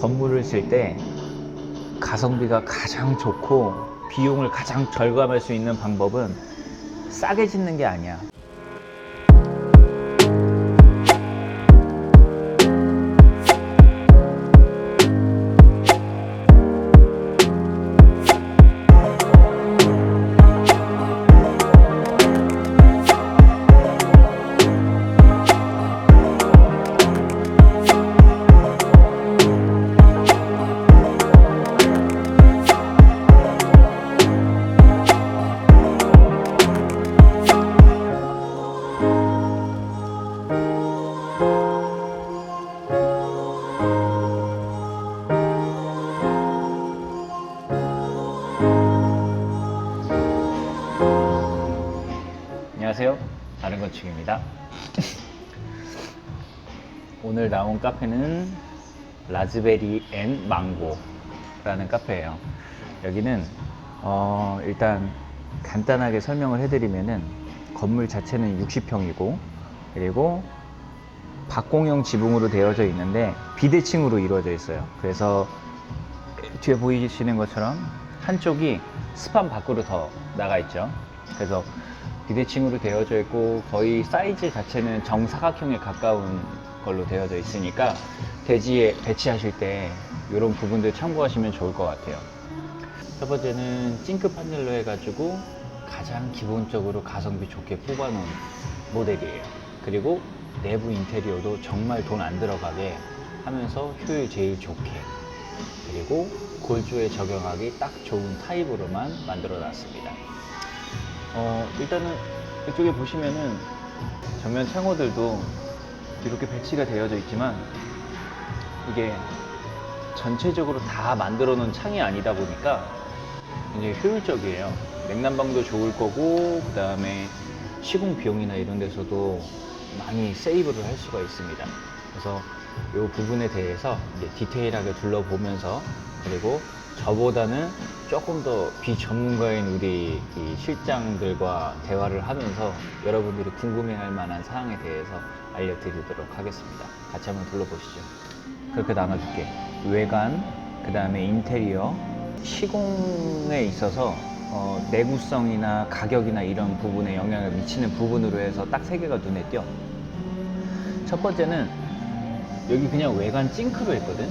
건물을 쓸때 가성비가 가장 좋고 비용을 가장 절감할 수 있는 방법은 싸게 짓는 게 아니야. 건축입니다. 오늘 나온 카페는 라즈베리 앤 망고라는 카페예요. 여기는 어, 일단 간단하게 설명을 해드리면은 건물 자체는 60평이고 그리고 박공형 지붕으로 되어져 있는데 비대칭으로 이루어져 있어요. 그래서 뒤에 보이시는 것처럼 한쪽이 스판 밖으로 더 나가 있죠. 그래서 비대칭으로 되어져 있고 거의 사이즈 자체는 정사각형에 가까운 걸로 되어져 있으니까 대지에 배치하실 때 이런 부분들 참고하시면 좋을 것 같아요. 첫 번째는 찡크 판넬로 해가지고 가장 기본적으로 가성비 좋게 뽑아놓은 모델이에요. 그리고 내부 인테리어도 정말 돈 안 들어가게 하면서 효율 제일 좋게 그리고 골조에 적용하기 딱 좋은 타입으로만 만들어 놨습니다. 어, 일단은 이쪽에 보시면은 전면 창호들도 이렇게 배치가 되어져 있지만 이게 전체적으로 다 만들어 놓은 창이 아니다 보니까 굉장히 효율적이에요. 냉난방도 좋을 거고 그 다음에 시공 비용이나 이런 데서도 많이 세이브를 할 수가 있습니다. 그래서 이 부분에 대해서 디테일하게 둘러보면서 그리고 저보다는 조금 더 비전문가인 우리 이 실장들과 대화를 하면서 여러분들이 궁금해할 만한 사항에 대해서 알려드리도록 하겠습니다. 같이 한번 둘러보시죠. 그렇게 나눠줄게. 외관, 그 다음에 인테리어, 시공에 있어서 어, 내구성이나 가격이나 이런 부분에 영향을 미치는 부분으로 해서 딱 세 개가 눈에 띄어. 첫 번째는 여기 그냥 외관 찡크로 했거든.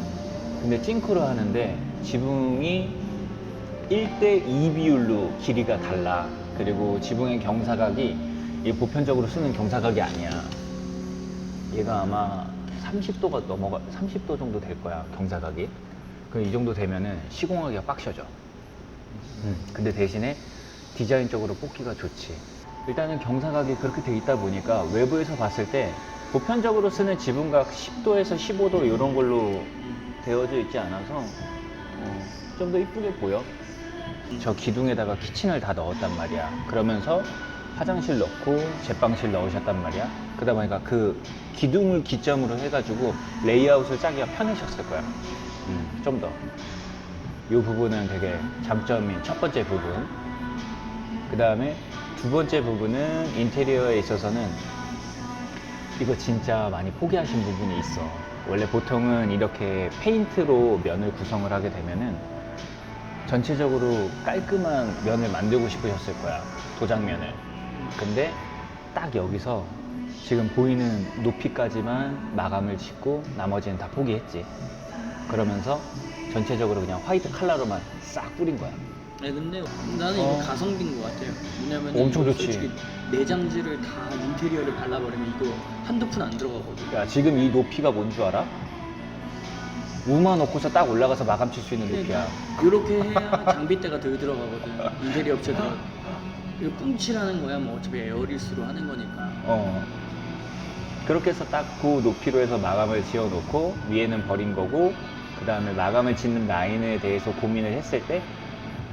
근데 찡크로 하는데 지붕이 1대 2 비율로 길이가 달라. 그리고 지붕의 경사각이 이 보편적으로 쓰는 경사각이 아니야. 얘가 아마 30도가 넘어가 30도 정도 될 거야 경사각이. 그이 정도 되면은 시공하기가 빡셔져. 음, 근데 대신에 디자인적으로 뽑기가 좋지. 일단은 경사각이 그렇게 돼 있다 보니까 외부에서 봤을 때 보편적으로 쓰는 지붕각 10도에서 15도 이런 걸로 되어져 있지 않아서 어, 좀 더 이쁘게 보여. 저 기둥에다가 키친을 다 넣었단 말이야. 그러면서 화장실 넣고 제빵실 넣으셨단 말이야. 그러다 보니까 그 기둥을 기점으로 해가지고 레이아웃을 짜기가 편하셨을 거야. 음, 좀 더. 이 부분은 되게 장점인 첫 번째 부분. 그 다음에 두 번째 부분은 인테리어에 있어서는 이거 진짜 많이 포기하신 부분이 있어. 원래 보통은 이렇게 페인트로 면을 구성을 하게 되면은 전체적으로 깔끔한 면을 만들고 싶으셨을 거야. 도장면을. 근데 딱 여기서 지금 보이는 높이까지만 마감을 짓고 나머지는 다 포기했지. 그러면서 전체적으로 그냥 화이트 컬러로만 싹 뿌린 거야. 네, 근데 나는 이거 어. 가성비인 것 같아요. 왜냐면 엄청 이거 좋지. 솔직히 내장지를 다 인테리어를 발라버리면 이거 한두 푼 안 들어가거든. 야, 지금 이 높이가 뭔 줄 알아? 우마 놓고서 딱 올라가서 마감 칠 수 있는 높이야. 이렇게 해야 장비대가 덜 들어가거든. 인테리어 업체들. 이거 뿡칠하는 거야. 뭐 어차피 에어리스로 하는 거니까. 어. 그렇게 해서 딱 그 높이로 해서 마감을 지어 놓고 위에는 버린 거고 그 다음에 마감을 짓는 라인에 대해서 고민을 했을 때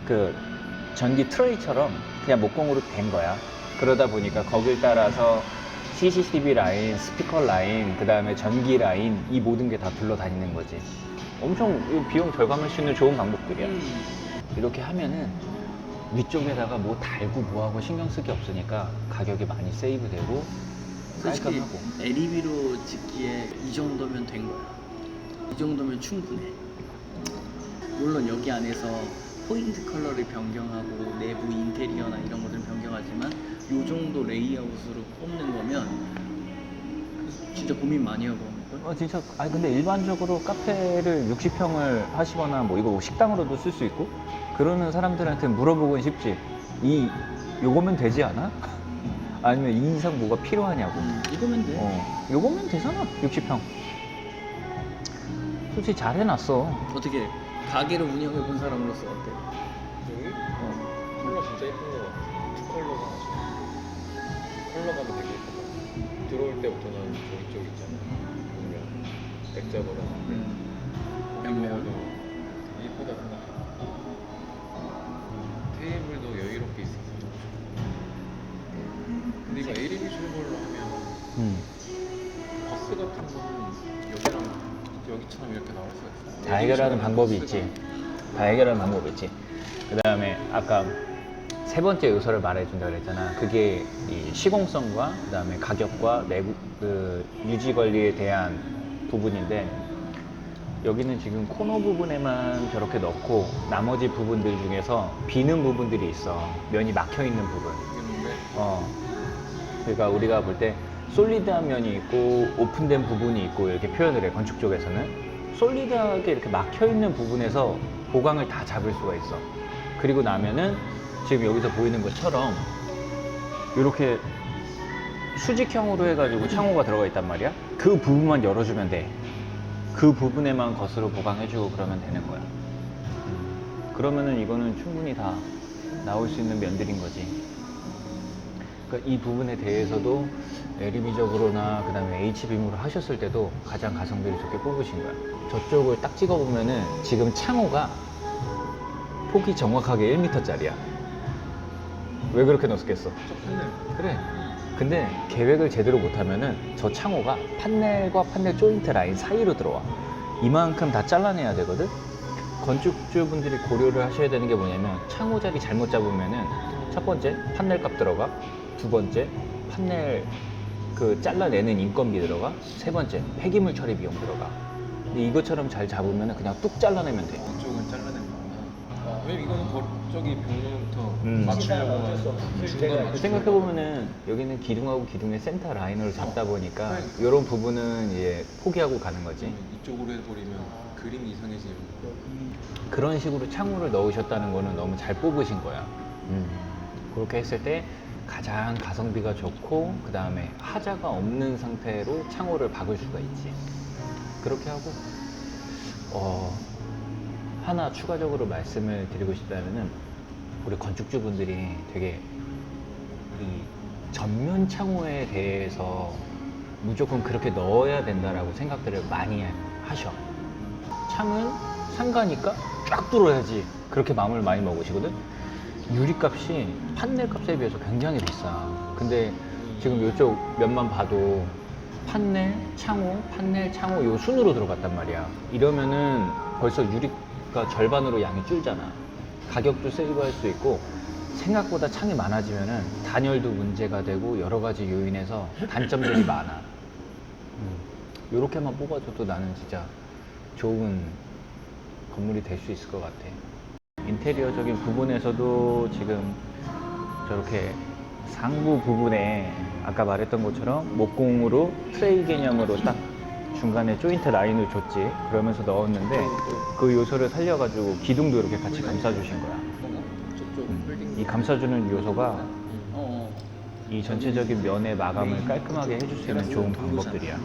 그 전기 트레이처럼 그냥 목공으로 된 거야. 그러다 보니까 거길 따라서 CCTV 라인, 스피커 라인, 그 다음에 전기 라인 이 모든 게 다 둘러다니는 거지. 엄청 이 비용 절감할 수 있는 좋은 방법들이야. 음. 이렇게 하면은 위쪽에다가 뭐 달고 뭐하고 신경 쓸게 없으니까 가격이 많이 세이브되고 솔직히 깔끔하고 LEB로 짓기에 이 정도면 된 거야. 이 정도면 충분해. 물론 여기 안에서 포인트 컬러를 변경하고 내부 인테리어나 이런 것들을 변경하지만 이 정도 레이아웃으로 뽑는 거면 진짜 고민 많이 하고. 어 진짜 아니 근데 일반적으로 카페를 60평을 하시거나 뭐 이거 식당으로도 쓸 수 있고 그러는 사람들한테 물어보곤 쉽지 이 요거면 되지 않아? 아니면 이 이상 뭐가 필요하냐고 음, 이거면 돼. 어 요거면 되잖아 60평 솔직히 잘 해놨어 어떻게 가게를 운영해 본 사람으로서 어때? 여기 어. 컬러 진짜 예쁜 거 같아. 투 컬러가 아주 컬러감이 되게 예쁘다. 들어올 때부터는 저기 쪽 있잖아. 보면 백작으로 음. 양면도 예쁘다 생각해. 테이블도 여유롭게 있어서. 근데 이거 ADB 출발로 하면 음. 버스 같은 거는 여기랑 여기처럼 이렇게 나올 수가 있어. 다 해결하는 방법이 있지. 다 해결하는 방법이 있지. 그 다음에 아까 세 번째 요소를 말해준다 그랬잖아. 그게 이 시공성과 그 다음에 가격과 내구, 그 유지 관리에 대한 부분인데 여기는 지금 코너 부분에만 저렇게 넣고 나머지 부분들 중에서 비는 부분들이 있어. 면이 막혀 있는 부분. 있는데 어. 그러니까 우리가 볼 때 솔리드한 면이 있고 오픈된 부분이 있고 이렇게 표현을 해 건축 쪽에서는 솔리드하게 이렇게 막혀 있는 부분에서 보강을 다 잡을 수가 있어. 그리고 나면은 지금 여기서 보이는 것처럼 이렇게 수직형으로 해가지고 창호가 들어가 있단 말이야. 그 부분만 열어주면 돼. 그 부분에만 겉으로 보강해주고 그러면 되는 거야. 음. 그러면은 이거는 충분히 다 나올 수 있는 면들인 거지. 그러니까 이 부분에 대해서도 LEB적으로나 그다음에 H빔으로 하셨을 때도 가장 가성비를 좋게 뽑으신 거야. 저쪽을 딱 찍어 보면은 지금 창호가 폭이 정확하게 1m짜리야. 왜 그렇게 넣었겠어? 그래. 근데 계획을 제대로 못하면은 저 창호가 판넬과 판넬 조인트 라인 사이로 들어와. 이만큼 다 잘라내야 되거든. 건축주분들이 고려를 하셔야 되는 게 뭐냐면 창호 자리 잘못 잡으면은 첫 번째 판넬 값 들어가, 두 번째 판넬 그 잘라내는 인건비 들어가, 세 번째 폐기물 처리 비용 들어가. 근데 이것처럼 잘 잡으면은 그냥 뚝 잘라내면 돼. 이쪽은 잘라낸 거구나. 아, 왜냐면 이거는 거, 저기 벽면부터 음. 맞추려고 하는 중간 맞추려고 생각해 보면은 여기는 기둥하고 기둥의 센터 라인으로 잡다 보니까 네. 이런 부분은 이제 포기하고 가는 거지. 이쪽으로 해버리면 그림이 이상해지는 거. 그런 식으로 창호를 넣으셨다는 거는 너무 잘 뽑으신 거야. 음. 그렇게 했을 때 가장 가성비가 좋고 그 다음에 하자가 없는 상태로 창호를 박을 수가 있지. 그렇게 하고 어, 하나 추가적으로 말씀을 드리고 싶다면은 우리 건축주분들이 되게 이 전면 창호에 대해서 무조건 그렇게 넣어야 된다라고 생각들을 많이 하셔. 창은 상가니까 쫙 뚫어야지. 그렇게 마음을 많이 먹으시거든. 유리값이 판넬 값에 비해서 굉장히 비싸. 근데 지금 이쪽 면만 봐도 판넬, 창호, 판넬, 창호 요 순으로 들어갔단 말이야. 이러면은 벌써 유리가 절반으로 양이 줄잖아. 가격도 세이브할 수 있고 생각보다 창이 많아지면은 단열도 문제가 되고 여러 가지 요인에서 단점들이 많아. 이렇게만 뽑아줘도 나는 진짜 좋은 건물이 될 수 있을 것 같아. 인테리어적인 부분에서도 지금 저렇게 상부 부분에 아까 말했던 것처럼 목공으로 트레이 개념으로 딱 중간에 조인트 라인을 줬지. 그러면서 넣었는데 그 요소를 살려가지고 기둥도 이렇게 같이 감싸주신 거야. 음. 이 감싸주는 요소가 어, 어. 이 전체적인 면의 마감을 깔끔하게 해줄 수 있는 좋은 방법들이야.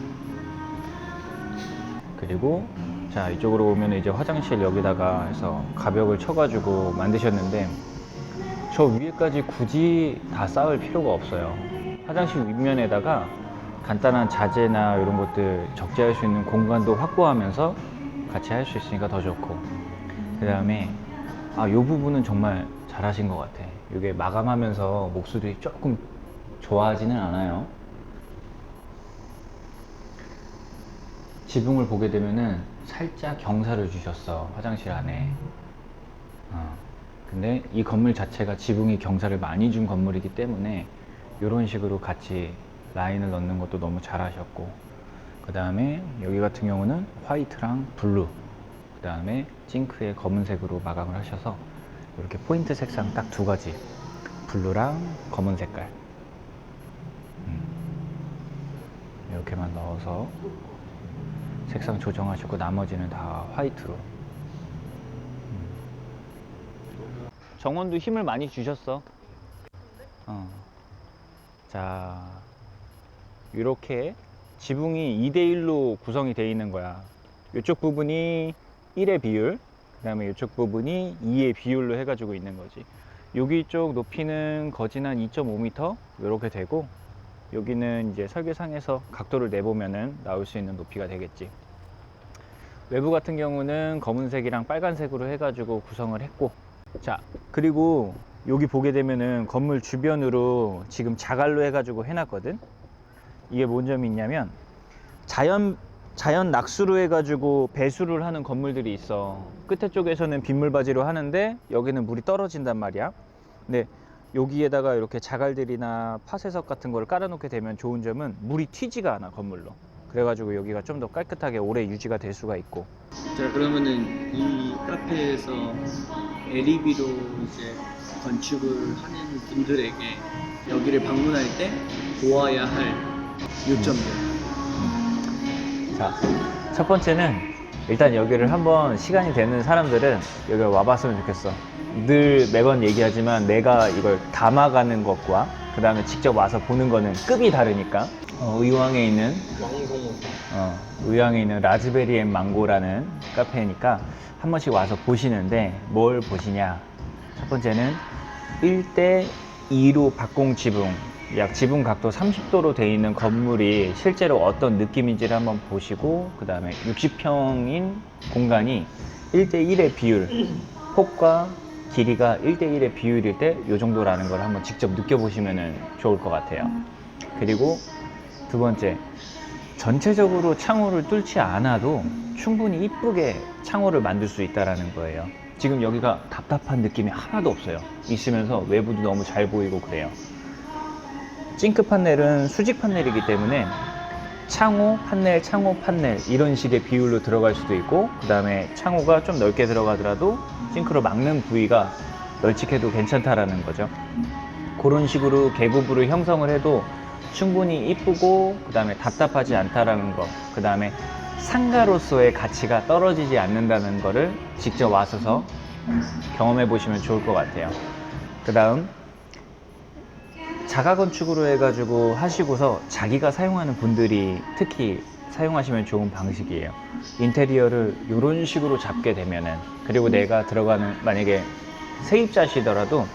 그리고 자 이쪽으로 오면 이제 화장실 여기다가 해서 가벽을 쳐가지고 만드셨는데 저 위에까지 굳이 다 쌓을 필요가 없어요. 화장실 윗면에다가 간단한 자재나 이런 것들 적재할 수 있는 공간도 확보하면서 같이 할 수 있으니까 더 좋고 그 다음에 아, 요 부분은 정말 잘하신 것 같아. 이게 마감하면서 목소리 조금 좋아하지는 않아요. 지붕을 보게 되면은 살짝 경사를 주셨어. 화장실 안에. 어. 근데 이 건물 자체가 지붕이 경사를 많이 준 건물이기 때문에 이런 식으로 같이 라인을 넣는 것도 너무 잘하셨고 그 다음에 여기 같은 경우는 화이트랑 블루 그 다음에 징크의 검은색으로 마감을 하셔서 이렇게 포인트 색상 딱 두 가지 블루랑 검은 색깔 음. 이렇게만 넣어서 색상 조정하시고 나머지는 다 화이트로 음. 정원도 힘을 많이 주셨어 어. 자 이렇게 지붕이 2대1로 구성이 되어 있는 거야 이쪽 부분이 1의 비율 그 다음에 이쪽 부분이 2의 비율로 해가지고 있는 거지 여기 쪽 높이는 거진 한 2.5m 이렇게 되고 여기는 이제 설계상에서 각도를 내보면은 나올 수 있는 높이가 되겠지. 외부 같은 경우는 검은색이랑 빨간색으로 해가지고 구성을 했고. 자 그리고 여기 보게 되면은 건물 주변으로 지금 자갈로 해가지고 해놨거든? 이게 뭔 점이 있냐면 자연 자연 낙수로 해가지고 배수를 하는 건물들이 있어. 끝에 쪽에서는 빗물바지로 하는데 여기는 물이 떨어진단 말이야. 근데 여기에다가 이렇게 자갈들이나 파쇄석 같은 걸 깔아놓게 되면 좋은 점은 물이 튀지가 않아 건물로. 그래가지고 여기가 좀 더 깔끔하게 오래 유지가 될 수가 있고. 자 그러면은 이 카페에서 LEB로 이제 건축을 하는 분들에게 여기를 방문할 때 보아야 할 요점들. 자, 첫 번째는 일단 여기를 한번 시간이 되는 사람들은 여기 와봤으면 좋겠어. 늘 매번 얘기하지만 내가 이걸 담아가는 것과 그 다음에 직접 와서 보는 거는 급이 다르니까. 어, 의왕에 있는 어, 의왕에 있는 라즈베리 앤 망고라는 카페니까 한 번씩 와서 보시는데 뭘 보시냐? 첫 번째는 1대 2로 박공 지붕 약 지붕 각도 30도로 돼 있는 건물이 실제로 어떤 느낌인지를 한번 보시고 그 다음에 60평인 공간이 1대 1의 비율 폭과 길이가 1대 1의 비율일 때 이 정도라는 걸 한번 직접 느껴보시면 좋을 것 같아요 그리고 두 번째 전체적으로 창호를 뚫지 않아도 충분히 이쁘게 창호를 만들 수 있다라는 거예요. 지금 여기가 답답한 느낌이 하나도 없어요. 있으면서 외부도 너무 잘 보이고 그래요. 징크 판넬은 수직 판넬이기 때문에 창호, 판넬, 창호, 판넬 이런 식의 비율로 들어갈 수도 있고 그 다음에 창호가 좀 넓게 들어가더라도 징크로 막는 부위가 널찍해도 괜찮다라는 거죠. 그런 식으로 계급으로 형성을 해도 충분히 이쁘고 그 다음에 답답하지 않다라는 거그 다음에 상가로서의 가치가 떨어지지 않는다는 거를 직접 와서서 경험해 보시면 좋을 것 같아요 그 다음 자가 건축으로 해가지고 하시고서 자기가 사용하는 분들이 특히 사용하시면 좋은 방식이에요 인테리어를 이런 식으로 잡게 되면은 그리고 내가 들어가는 만약에 세입자시더라도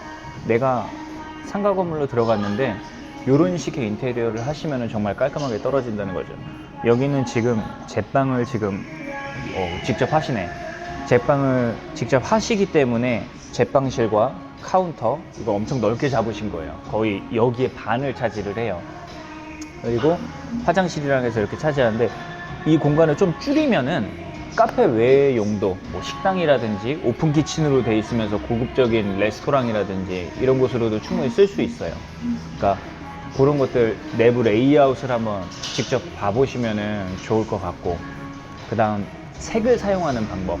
내가 상가 건물로 들어갔는데 이런 식의 인테리어를 하시면 정말 깔끔하게 떨어진다는 거죠. 여기는 지금 제빵을 지금 어, 직접 하시네. 제빵을 직접 하시기 때문에 제빵실과 카운터 이거 엄청 넓게 잡으신 거예요. 거의 여기에 반을 차지를 해요. 그리고 화장실이랑 해서 이렇게 차지하는데 이 공간을 좀 줄이면은 카페 외의 용도, 뭐 식당이라든지 오픈 키친으로 돼 있으면서 고급적인 레스토랑이라든지 이런 곳으로도 충분히 쓸 수 있어요. 그러니까 그런 것들 내부 레이아웃을 한번 직접 봐보시면 좋을 것 같고 그 다음 색을 사용하는 방법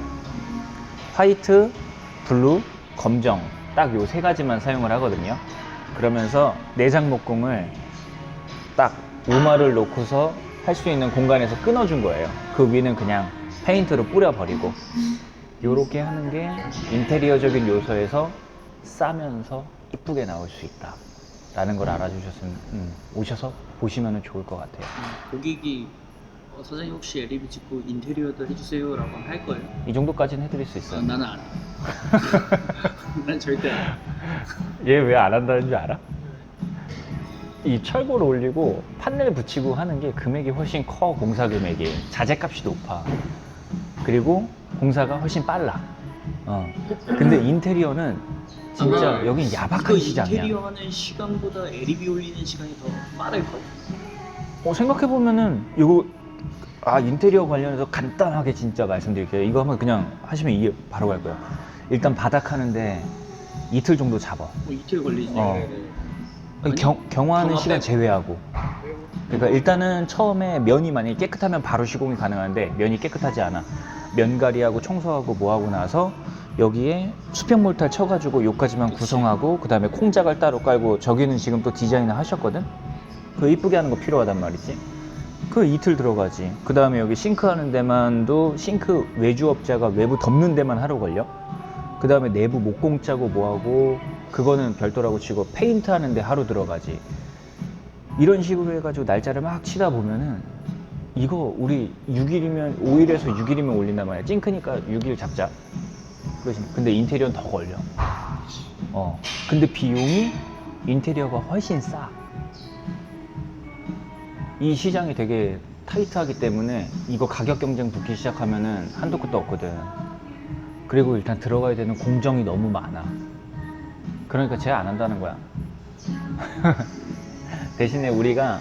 화이트, 블루, 검정 딱 요 세 가지만 사용을 하거든요. 그러면서 내장 목공을 딱 우마를 놓고서 할 수 있는 공간에서 끊어준 거예요. 그 위는 그냥 페인트로 뿌려버리고. 요렇게 하는 게 인테리어적인 요소에서 싸면서 이쁘게 나올 수 있다 라는 걸 알아주셨으면 음, 오셔서 보시면 좋을 것 같아요. 고객이 어, 사장님 혹시 LED 찍고 인테리어도 해주세요라고 할 거예요? 이 정도까지는 해드릴 수 어, 있어요 나는 안 해. 난 절대 안 해. 얘 왜 안 한다는 줄 알아? 이 철골 올리고 판넬 붙이고 하는 게 금액이 훨씬 커 공사 금액이 자재값이 높아 그리고 공사가 훨씬 빨라 어. 근데 인테리어는 진짜 아마 여긴 이거 야박한 시장이야 인테리어 하는 시간보다 LED 올리는 시간이 더 빠를 거예요. 어, 생각해보면은 이거 아 인테리어 관련해서 간단하게 진짜 말씀드릴게요 이거 한번 그냥 하시면 이해 바로 갈 거예요 일단 바닥 하는데 이틀 정도 잡아 뭐 이틀 걸리지. 어. 네네. 아니, 경, 경화하는 경화 시간 빼고. 제외하고 그러니까 일단은 처음에 면이 만약에 깨끗하면 바로 시공이 가능한데 면이 깨끗하지 않아. 면가리하고 청소하고 뭐하고 나서 여기에 수평 몰탈 쳐가지고 요까지만 구성하고 그 다음에 콩작을 따로 깔고 저기는 지금 또 디자인을 하셨거든? 그 이쁘게 하는 거 필요하단 말이지. 그 이틀 들어가지. 그 다음에 여기 싱크 하는 데만도 싱크 외주업자가 외부 덮는 데만 하루 걸려. 그 다음에 내부 목공 짜고 뭐하고 그거는 별도라고 치고 페인트 하는 데 하루 들어가지. 이런 식으로 해가지고 날짜를 막 치다 보면은 이거 우리 6일이면 5일에서 6일이면 올린단 말이야. 찡크니까 6일 잡자. 그러지. 근데 인테리어는 더 걸려. 어. 근데 비용이 인테리어가 훨씬 싸. 이 시장이 되게 타이트하기 때문에 이거 가격 경쟁 붙기 시작하면은 한도 끝도 없거든. 그리고 일단 들어가야 되는 공정이 너무 많아. 그러니까 제가 안 한다는 거야. 대신에 우리가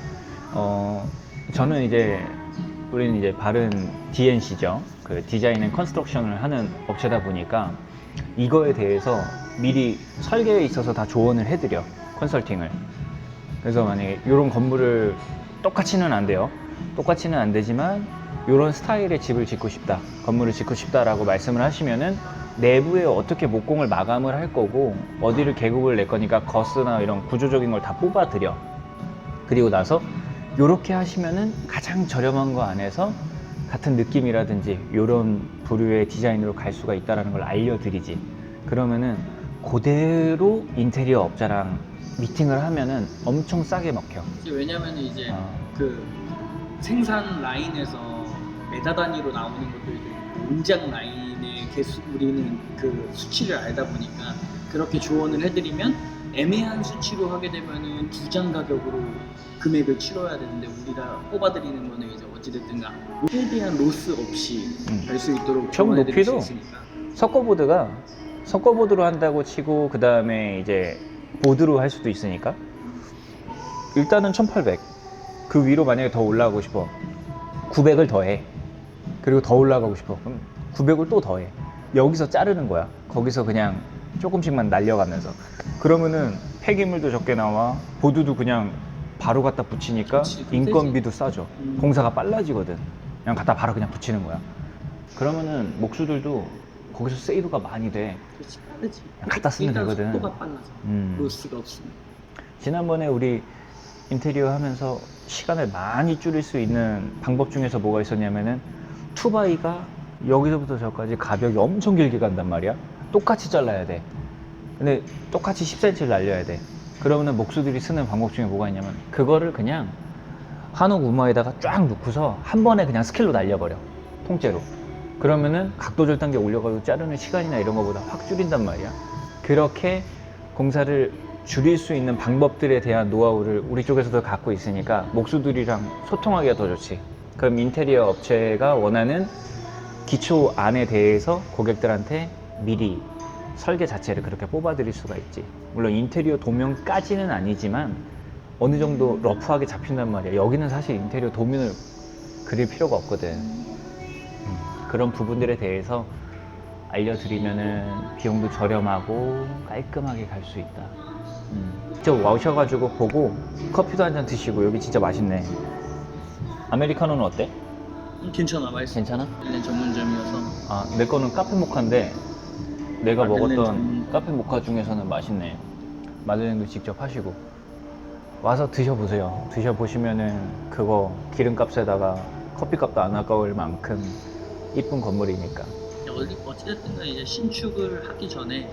어 저는 이제 우리는 이제 바른 DNC죠. 그 디자인 앤 컨스트럭션을 하는 업체다 보니까 이거에 대해서 미리 설계에 있어서 다 조언을 해드려 컨설팅을. 그래서 만약에 이런 건물을 똑같이는 안 돼요. 똑같이는 안 되지만 이런 스타일의 집을 짓고 싶다, 건물을 짓고 싶다라고 말씀을 하시면은 내부에 어떻게 목공을 마감을 할 거고 어디를 계급을 낼 거니까 거스나 이런 구조적인 걸 다 뽑아 드려. 그리고 나서 이렇게 하시면은 가장 저렴한 거 안에서 같은 느낌이라든지 이런 부류의 디자인으로 갈 수가 있다라는 걸 알려드리지. 그러면은 그대로 인테리어 업자랑 미팅을 하면은 엄청 싸게 먹혀. 왜냐면 이제 어. 그 생산 라인에서 메다 단위로 나오는 것도 이제 공장 라인의 개수 우리는 그 수치를 알다 보니까 그렇게 조언을 해드리면 애매한 수치로 하게 되면은 두 장 가격으로 금액을 치러야 되는데 우리가 뽑아드리는 거는 이제 어찌됐든가 최대한 로스 없이 음. 갈수 있도록 조언해드릴 수 높이도 있으니까 석고보드가 석고보드로 한다고 치고 그 다음에 이제 보드로 할 수도 있으니까 일단은 1800. 그 위로 만약에 더 올라가고 싶어. 900을 더해. 그리고 더 올라가고 싶어. 그럼 900을 또 더해. 여기서 자르는 거야. 거기서 그냥 조금씩만 날려가면서. 그러면은 폐기물도 적게 나와. 보드도 그냥 바로 갖다 붙이니까 그치, 좀 인건비도 싸죠. 음. 공사가 빨라지거든. 그냥 갖다 바로 그냥 붙이는 거야. 그러면은 목수들도 거기서 세이브가 많이 돼. 그렇지 빠르지 그냥 갖다 쓰면 일단 되거든. 속도가 빨라져 음. 로스가 없으면 지난번에 우리 인테리어 하면서 시간을 많이 줄일 수 있는 방법 중에서 뭐가 있었냐면은 투바이가 여기서부터 저까지 가벽이 엄청 길게 간단 말이야. 똑같이 잘라야 돼. 근데 똑같이 10cm를 날려야 돼. 그러면은 목수들이 쓰는 방법 중에 뭐가 있냐면 그거를 그냥 한옥 우마에다가 쫙 놓고서 한 번에 그냥 스킬로 날려버려. 통째로. 그러면은 각도 절단기 올려가지고 자르는 시간이나 이런 거보다 확 줄인단 말이야. 그렇게 공사를 줄일 수 있는 방법들에 대한 노하우를 우리 쪽에서도 갖고 있으니까 목수들이랑 소통하기가 더 좋지. 그럼 인테리어 업체가 원하는 기초 안에 대해서 고객들한테 미리 설계 자체를 그렇게 뽑아드릴 수가 있지. 물론 인테리어 도면까지는 아니지만 어느 정도 러프하게 잡힌단 말이야. 여기는 사실 인테리어 도면을 그릴 필요가 없거든. 음, 그런 부분들에 대해서 알려드리면은 비용도 저렴하고 깔끔하게 갈 수 있다. 음. 직접 와우셔가지고 보고 커피도 한 잔 드시고 여기 진짜 맛있네. 아메리카노는 어때? 음, 괜찮아 맛있어 괜찮아? 일렌 전문점이어서 아, 내 거는 카페 모카인데 내가 마들렌 먹었던 전문. 카페 모카 중에서는 맛있네. 마들렌도 직접 하시고 와서 드셔보세요. 드셔보시면은 그거 기름값에다가 커피값도 안 아까울 만큼 이쁜 건물이니까. 어디 어찌됐든 이제 신축을 하기 전에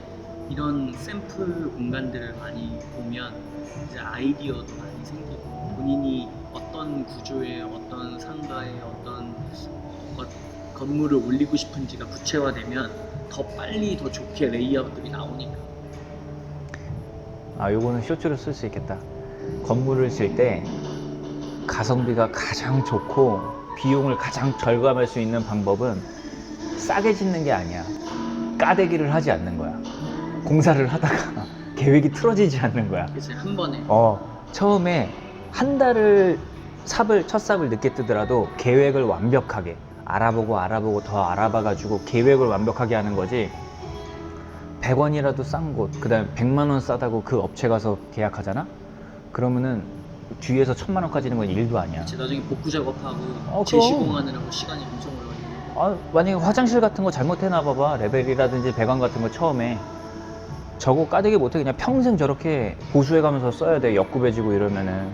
이런 샘플 공간들을 많이 보면 이제 아이디어도 많이 생기고 본인이 어떤 구조의 어떤 상가의 어떤 어, 건물을 올리고 싶은지가 구체화되면 더 빨리 더 좋게 레이아웃들이 나오니까 아, 요거는 쇼츠로 쓸 수 있겠다. 건물을 질 때 가성비가 가장 좋고 비용을 가장 절감할 수 있는 방법은 싸게 짓는 게 아니야. 까대기를 하지 않는 거야. 공사를 하다가 계획이 틀어지지 않는 거야. 그래서 한 번에 어, 처음에 한 달을 삽을, 첫 삽을 늦게 뜨더라도 계획을 완벽하게 알아보고 알아보고 더 알아봐가지고 계획을 완벽하게 하는 거지. 100원이라도 싼 곳, 그 다음에 100만 원 싸다고 그 업체 가서 계약하잖아? 그러면은 뒤에서 천만 원 까지는 건 일도 아니야. 이제 나중에 복구 작업하고 어, 그럼. 재시공하느라고 시간이 엄청 걸려가지고 아, 만약에 화장실 같은 거 잘못해놔 봐봐. 레벨이라든지 배관 같은 거 처음에. 저거 까대기 못해. 그냥 평생 저렇게 보수해가면서 써야 돼. 역구배지고 이러면은.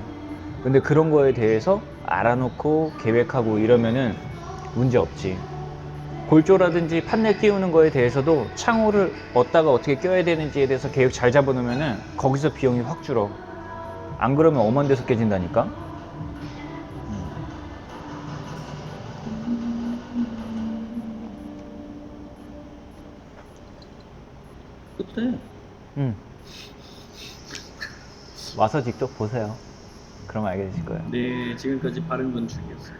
근데 그런 거에 대해서 알아놓고 계획하고 이러면은 문제 없지. 골조라든지 판넬 끼우는 거에 대해서도 창호를 어디다가 어떻게 껴야 되는지에 대해서 계획 잘 잡아놓으면은 거기서 비용이 확 줄어. 안 그러면 엄한 데서 깨진다니까? 그때 응. 와서 직접 보세요. 그럼 알게 되실 거예요. 네 지금까지 바른 건축이었어요